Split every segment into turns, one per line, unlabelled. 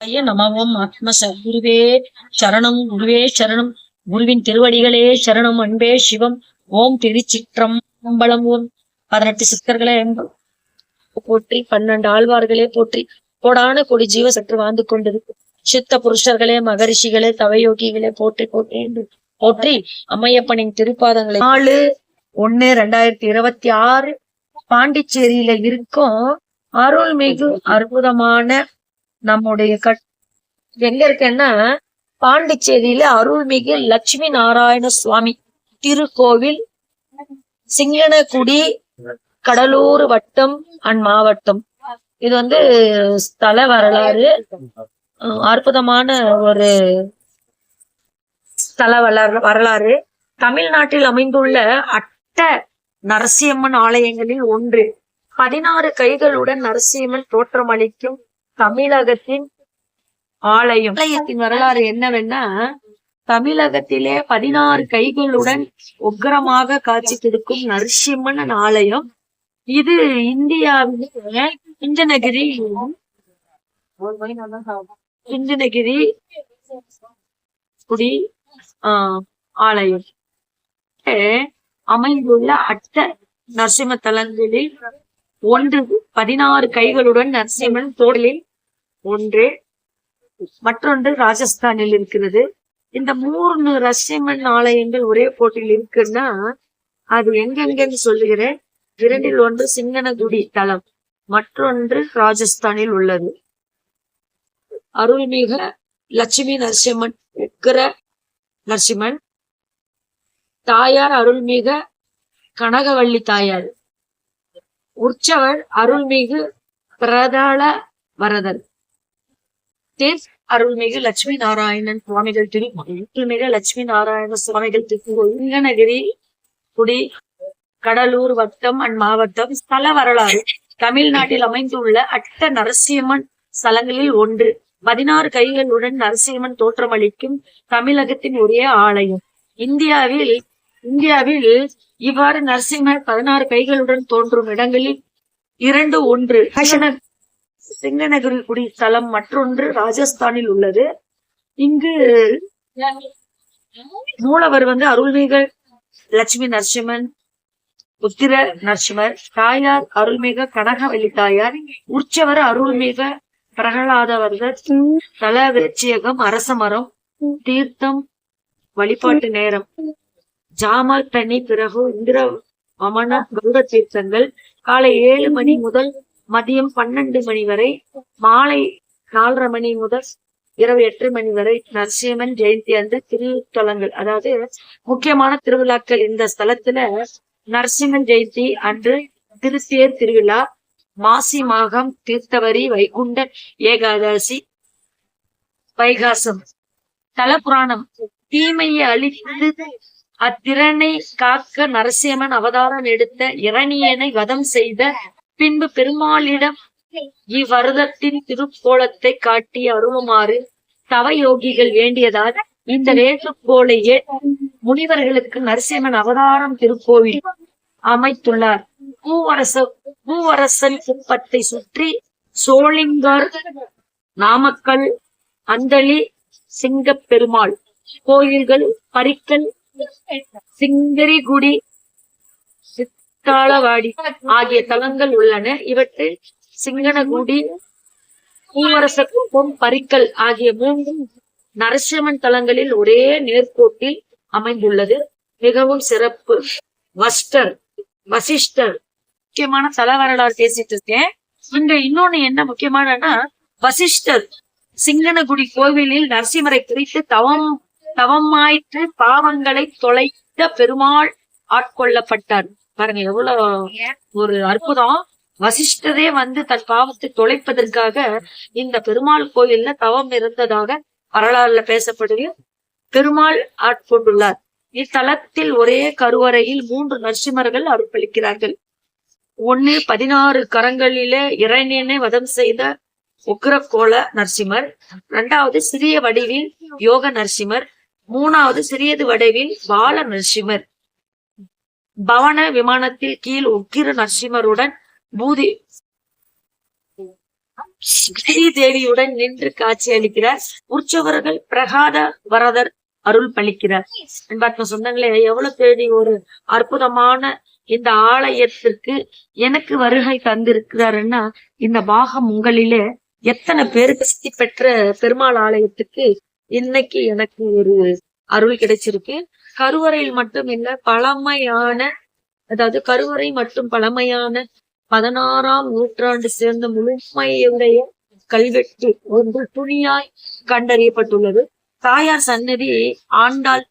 ஐய நமவோம் ஆத்ம குருவே சரணம். குருவே சரணம். குருவின் திருவடிகளே சரணம். அன்பே சிவம். ஓம் திருச்சிற்றம்பலம் ஓம். பதினெட்டு சித்தர்களே போற்றி பன்னெண்டு ஆழ்வார்களே போற்றி. கோடான கொடி ஜீவ சற்று வாழ்ந்து கொண்டிருக்கு. சித்த புருஷர்களே மகரிஷிகளே தவயோகிகளே போற்றி போற்றி என்று போற்றி அம்மையப்பனின் திருப்பாதங்களை நாலு ஒண்ணு ரெண்டாயிரத்தி இருபத்தி ஆறு பாண்டிச்சேரியில இருக்கும் அருள்மிகு அற்புதமான நம்முடைய கட் எங்க இருக்குன்னா பாண்டிச்சேரியில அருள்மிகு லட்சுமி நாராயண சுவாமி திருக்கோவில் சிங்கனகுடி கடலூர் வட்டம் அண்ட் மாவட்டம். இது வந்து ஸ்தல வரலாறு. அற்புதமான ஒரு ஸ்தல வரலாறு வரலாறு. தமிழ்நாட்டில் அமைந்துள்ள அட்ட நரசிம்மன் ஆலயங்களில் ஒன்று. பதினாறு கைகளுடன் நரசிம்மன் தோற்றமளிக்கும் தமிழகத்தின் ஆலயம். ஆலயத்தின் வரலாறு என்னவென்னா தமிழகத்திலே பதினாறு கைகளுடன் உக்கிரமாக காட்சி கொடுக்கும் நரசிம்மன் ஆலயம். இது இந்தியாவிலே சிஞ்சனகிரி சிஞ்சனகிரி குடி ஆஹ் ஆலயம். அமைந்துள்ள அட்ட நரசிம்ம தலங்களில் ஒன்று பதினாறு கைகளுடன் நரசிம்மன் தோடலில் ஒன்று மற்றொன்று ராஜஸ்தானில் இருக்கிறது. இந்த மூணு ரஷ்யமன் ஆலயங்கள் ஒரே போட்டியில் இருக்குன்னா அது எங்கெங்கன்னு சொல்லுகிறேன். இரண்டில் ஒன்று சிங்கனகுடி தலம் மற்றொன்று ராஜஸ்தானில் உள்ளது. அருள்மிக லட்சுமி நரசிம்மன் உக்கிர நரசிம்மன் தாயார் அருள்மிக கனகவள்ளி தாயார் உற்சவர் அருள்மிகு பிரதாள வரதன் தேர் அருள்மிகு லட்சுமி நாராயணன் சுவாமிகள் திரு அருள்மிகு லட்சுமி நாராயண சுவாமிகள் திருநகிரி குடி கடலூர் வட்டம் அண்ட் மாவட்டம் ஸ்தல வரலாறு. தமிழ்நாட்டில் அமைந்துள்ள அட்ட நரசிம்மன் ஸ்தலங்களில் ஒன்று. பதினாறு கைகளுடன் நரசிம்மன் தோற்றமளிக்கும் தமிழகத்தின் ஒரே ஆலயம். இந்தியாவில் இந்தியாவில் இவ்வாறு நரசிம்மர் பதினாறு கைகளுடன் தோன்றும் இடங்களில் இரண்டு ஒன்று. சிங்கநகரில் குடி ஸ்தலம் மற்றொன்று ராஜஸ்தானில் உள்ளது. இங்கு மூலவர் வந்து அருள்மிகு லட்சுமி நரசிம்மன் புத்திர நரசிம்மர் தாயார் அருள்மிக கனகவல்லி தாயார் உற்சவர் அருள்மிக பிரகலாதவர்கள் தல விருட்சியகம் அரசமரம் தீர்த்தம் வழிபாட்டு நேரம் ஜாமல் தனி பிறகு இந்திர வமன கௌர தீர்த்தங்கள் காலை ஏழு மணி முதல் மதியம் பன்னெண்டு மணி வரை மாலை நாலரை மணி முதல் இரவு எட்டு மணி வரை நரசிம்மன் ஜெயந்தி அந்த திருத்தலங்கள் அதாவது முக்கியமான திருவிழாக்கள் இந்த ஸ்தலத்துல நரசிம்மன் ஜெயந்தி அன்று திருத்தேர் திருவிழா மாசி மாகம் தீர்த்தவரி வைகுண்ட ஏகாதசி வைகாசம் தல புராணம் தீமையை அழித்து அத்திறனை காக்க நரசிம்மன் அவதாரம் எடுத்த இரணியனை வதம் செய்த பின்பு பெருமாளிடம் இவ்வருதத்தின் திருக்கோலத்தை காட்டி அருளுமாறு தவயோகிகள் வேண்டியதால் இந்த வேண்டுகோளையே முனிவர்களுக்கு நரசிம்மன் அவதாரம் திருக்கோவில் அமைத்துள்ளார். பூவரச பூவரசன் குப்பத்தை சுற்றி சோளிங்கர் நாமக்கல் அந்தளி சிங்கப்பெருமாள் கோயில்கள் பரிக்கல் சிங்கரிகுடி சித்தாளவாடி ஆகிய தலங்கள் உள்ளன. இவற்றில் சிங்கனகுடி பூவரசக்குப்பம் பரிக்கல் ஆகிய மூன்றும் நரசிம்மன் தலங்களில் ஒரே நேர்கோட்டில் அமைந்துள்ளது. மிகவும் சிறப்பு. வஸ்டர் வசிஷ்டர். முக்கியமான தல வரலாறு பேசிட்டு இருக்கேன். இங்க இன்னொன்னு என்ன முக்கியமானன்னா வசிஷ்டர் சிங்கனகுடி கோவிலில் நரசிம்மரை குறித்து தவம் தவமாயிற்று பாவங்களை தொலைத்த பெருமாள் ஆட்கொள்ளப்பட்டார். பாருங்க எவ்வளவு ஒரு அற்புதம். வசிஷ்டரே வந்து தன் பாவத்தை தொலைப்பதற்காக இந்த பெருமாள் கோயில்ல தவம் இருந்ததாக வரலாறுல பேசப்படுது. பெருமாள் ஆட்கொண்டுள்ளார். இத்தலத்தில் ஒரே கருவறையில் மூன்று நரசிம்மர்கள் அருள்பளிக்கிறார்கள் ஒண்ணு பதினாறு கரங்களிலே இறைஞனை வதம் செய்த உக்ரகோல நரசிம்மர். இரண்டாவது சிறிய வடிவில் யோக நரசிம்மர். மூணாவது சிறியது வடிவில் பால நரசிம்மர். பவன விமானத்தில் கீழ் உக்கிர நரசிம்மருடன் பூதி ஸ்ரீதேவியுடன் நின்று காட்சி அளிக்கிறார். உற்சவர்கள் பிரகாத வரதர் அருள் பளிக்கிறார் அன்பாத்ம சொந்தங்களே எவ்வளவு தேடி ஒரு அற்புதமான இந்த ஆலயத்திற்கு எனக்கு வருகை தந்திருக்கிறாருன்னா இந்த பாகம் உங்களிலே எத்தனை பேருக்கு சித்தி பெற்ற பெருமாள் ஆலயத்துக்கு இன்னைக்கு எனக்கு ஒரு அருள் கிடைச்சிருக்கு. கருவறையில் மட்டும் இல்ல பழமையான அதாவது கருவறை மற்றும் பழமையான பதினாறாம் நூற்றாண்டு சேர்ந்த முழுமையுடைய கல்வெட்டு ஒன்று துணியாய் கண்டறியப்பட்டுள்ளது. தாயார் சன்னதி ஆண்டாள்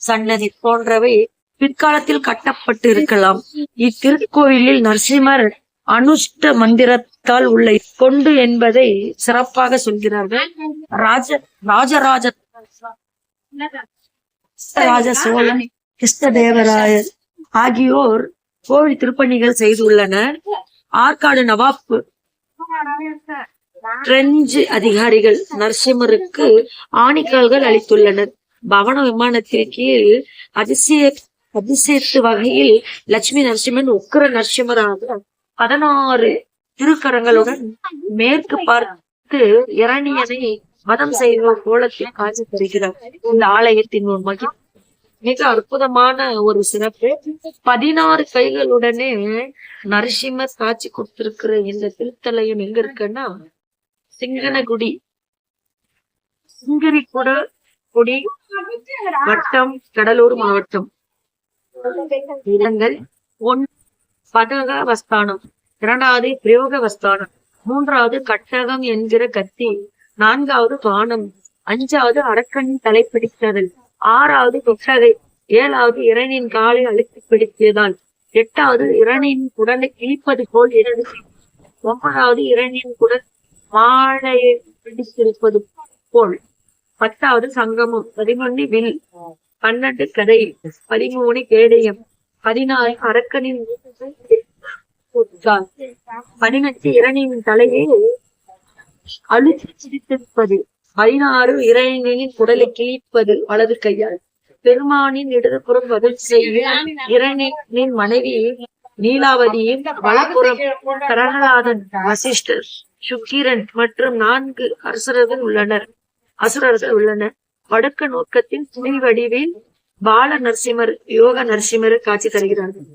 சன்னதி போன்றவை பிற்காலத்தில் கட்டப்பட்டு இருக்கலாம் இத்திருக்கோயிலில் நரசிம்மர் அனுஷ்ட மந்திரத்தால் உள்ள கொண்டு என்பதை சிறப்பாக சொல்கிறார்கள். ராஜ ராஜராஜ ராஜ சோழன் கிருஷ்ணதேவராயர் ஆகியோர் கோவில் திருப்பணிகள் செய்துள்ளனர் ஆற்காடு நவாப் பிரெஞ்சு அதிகாரிகள் நரசிம்மருக்கு ஆணிக்கால்கள் அளித்துள்ளனர். பவன விமானத்தின் கீழ் அதிசய அதிசயத்து வகையில் லட்சுமி நரசிம்மன் உக்கிர நரசிம்மராக பதினாறு திருக்கரங்களுடன் மேற்கு பார்த்து இரணியனை மதம் செய்த கோலத்தில் காட்சி தருகிறார் இந்த ஆலயத்தின் ஒரு மகி மிக அற்புதமான ஒரு சிறப்பு. பதினாறு கைகளுடனே நரசிம்மர் காட்சி கொடுத்திருக்கிற இந்த திருத்தலயம் எங்க இருக்குன்னா சிங்கனகுடி. சிங்கரிக்குட குடி வட்டம் கடலூர் மாவட்டம். இடங்கள் ஒன் பதக வஸ்தானம். இரண்டாவது பிரயோக வஸ்தானம். மூன்றாவது கட்டகம் என்கிற கத்தி. நான்காவது பானம். அஞ்சாவது அரக்கனின் தலை பிடித்ததல் ஆறாவது கொட்டகை ஏழாவது இரணின் காலை அழுத்தி பிடித்ததால் எட்டாவது இரணின் குடலை கிழிப்பது போல் இரண்டு ஒன்பதாவது இரணின் குடல் மாலையை பிடித்திருப்பது போல். பத்தாவது சங்கமம். பதினொன்னு வில். பன்னெண்டு கதை. பதிமூணு கேடயம். பதினாறு அரக்கனின் பதினெட்டு இரணியின் தலையை அழுத்தி சிரித்திருப்பது. பதினாறு இறைவனின் குடலை கிழிப்பது வலது கையால். பெருமானின் இடதுபுறம் பதில் செய்ய இரணின் மனைவி நீலாவதியும் வலப்புறம் கரகநாதன் வசிஷ்டர் சுக்கிரன் மற்றும் நான்கு அரசர்கள் உள்ளனர். அசுரர்கள் உள்ளனர். வடக்கு நோக்கத்தின் துணை வடிவில் பால நரசிம்மர் யோக நரசிம்மர் காட்சி தருகிறார்கள்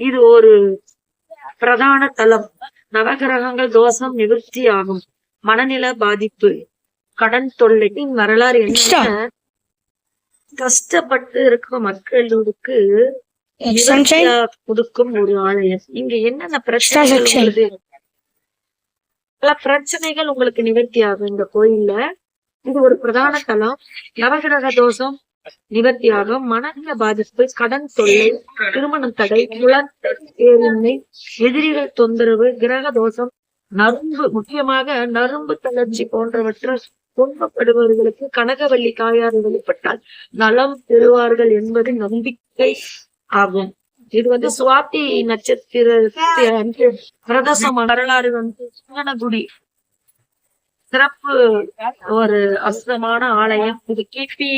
இது ஒரு பிரதான தலம். நவகிரகங்கள் தோஷம் நிவர்த்தி ஆகும். மனநில பாதிப்பு கடன் தொல்லையின் வரலாறு என்ன? கஷ்டப்பட்டு இருக்கும் மக்களுக்கு கொடுக்கும் ஒரு ஆலயம். இங்க என்னென்ன பிரச்சனைகள் பல பிரச்சனைகள் உங்களுக்கு நிவர்த்தி ஆகும். இந்த கோயில்ல இது ஒரு பிரதான தலம். நவகிரக தோஷம் நிவர்த்தியாகும் மனநல பாதிப்பு கடன் தொல்லை திருமணம் தடை குழந்தை எதிரிகள் தொந்தரவு கிரக தோஷம் நரம்பு முக்கியமாக நரம்பு தளர்ச்சி போன்றவற்றால் துன்பப்படுபவர்களுக்கு கனகவல்லி தாயார் வெளிப்பட்டால் நலம் பெறுவார்கள் என்பது நம்பிக்கை ஆகும். இது வந்து சுவாதி நட்சத்திர பிரதசம் வரலாறு வந்து சுங்கனகுடி சிறப்பு ஒரு அசுதமான ஆலயம். இது கிபி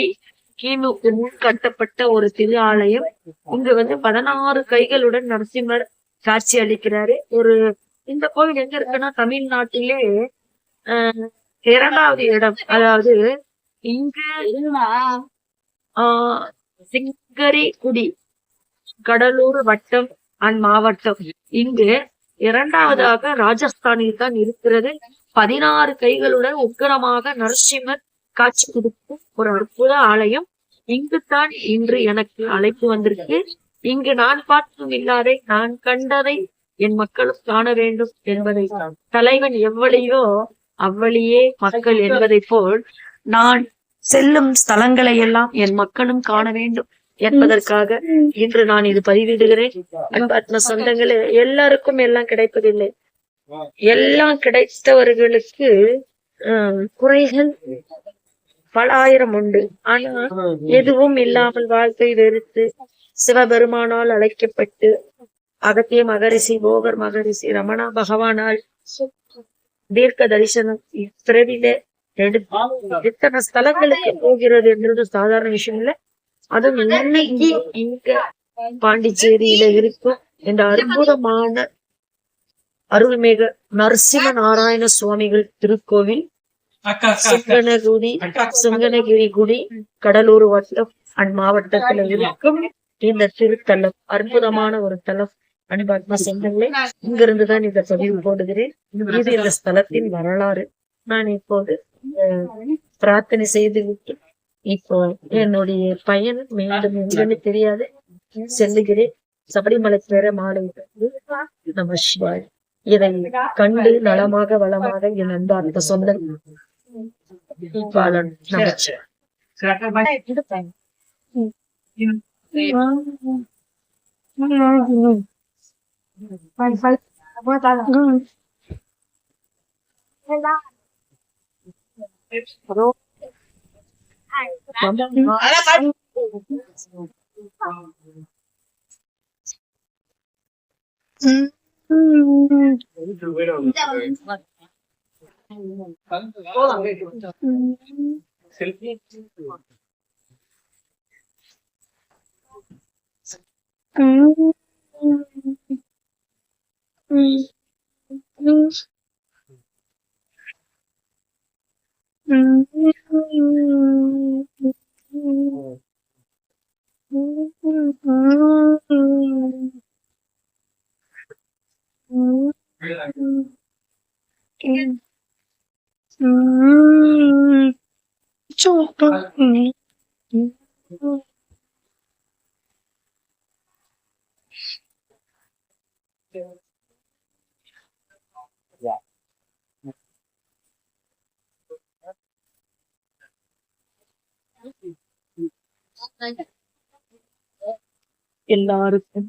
கிமுக்கு முன் கட்டப்பட்ட ஒரு திரு ஆலயம். இங்கு வந்து பதினாறு கைகளுடன் நரசிம்மர் காட்சி அளிக்கிறாரு. ஒரு இந்த கோயில் எங்க இருக்குன்னா தமிழ்நாட்டிலே இரண்டாவது இடம். அதாவது இங்கு ஆஹ் சிங்கரிகுடி கடலூர் வட்டம் அண்ட் மாவட்டம். இங்கு இரண்டாவதாக ராஜஸ்தானில் தான் இருக்கிறது. பதினாறு கைகளுடன் உக்கிரமாக நரசிம்மர் காட்சி கொடுக்கும் ஒரு அற்புத ஆலயம். இங்குதான் இன்று எனக்கு அழைப்பு வந்திருக்கு. இங்கு நான் பார்த்தும் இல்லாதை நான் கண்டதை என் மக்களும் காண வேண்டும் என்பதை தலைவன் எவ்வளையோ அவ்வளியே மக்கள் என்பதை போல் நான் செல்லும் ஸ்தலங்களை எல்லாம் என் மக்களும் காண வேண்டும் என்பதற்காக இன்று நான் இது பதிவிடுகிறேன். அன்பாத்ம சொந்தங்களே எல்லாருக்கும் எல்லாம் கிடைப்பதில்லை. எல்லாம் கிடைத்தவர்களுக்கு குறைகள் பல ஆயிரம் உண்டு. ஆனா எதுவும் இல்லாமல் வாழ்க்கை வெறுத்து சிவபெருமானால் அழைக்கப்பட்டு அகத்திய மகரிஷி போகர் மகரிஷி ரமணா பகவானால் தீர்க்க தரிசனம் பிறவில எடுத்து இத்தனை ஸ்தலங்களுக்கு போகிறது என்றது சாதாரண விஷயம் இல்ல அதுவும் இன்னைக்கு இங்க பாண்டிச்சேரியில இருக்கும் இந்த அற்புதமான அருள்மிகு நரசிம்ம நாராயண சுவாமிகள் திருக்கோவில். சிங்கனகுடி சிங்கனகிரி குடி கடலூர் வட்டம் அண்ட் மாவட்டத்தில் இருக்கும் இந்த திருத்தலம். அற்புதமான ஒரு தலம். அன்பாத்மா சொந்தங்களே இங்கிருந்து தான் இந்த பதிவு போடுகிறேன். இது இந்த ஸ்தலத்தின் வரலாறு. நான் இப்போது பிரார்த்தனை செய்து விட்டு இப்போ என்னுடைய பையன் மீண்டும் எங்கன்னு தெரியாது. செல்லுகிறேன். சபரிமலை பெற மாலை நம சிவாய். இதை கண்டு நலமாக வளமாக என் அன்பார்ந்த சொந்தம். Balan Vai, vai. Aguenta
lá. Vai lá. Parou. Olha,
vai. Selfie Mm-hmm. mm-hmm. எல்லாருக்கும்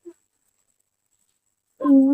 Terima.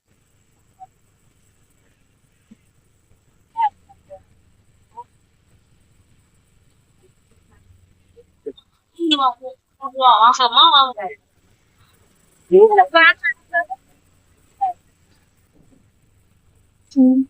我什么？我。嗯。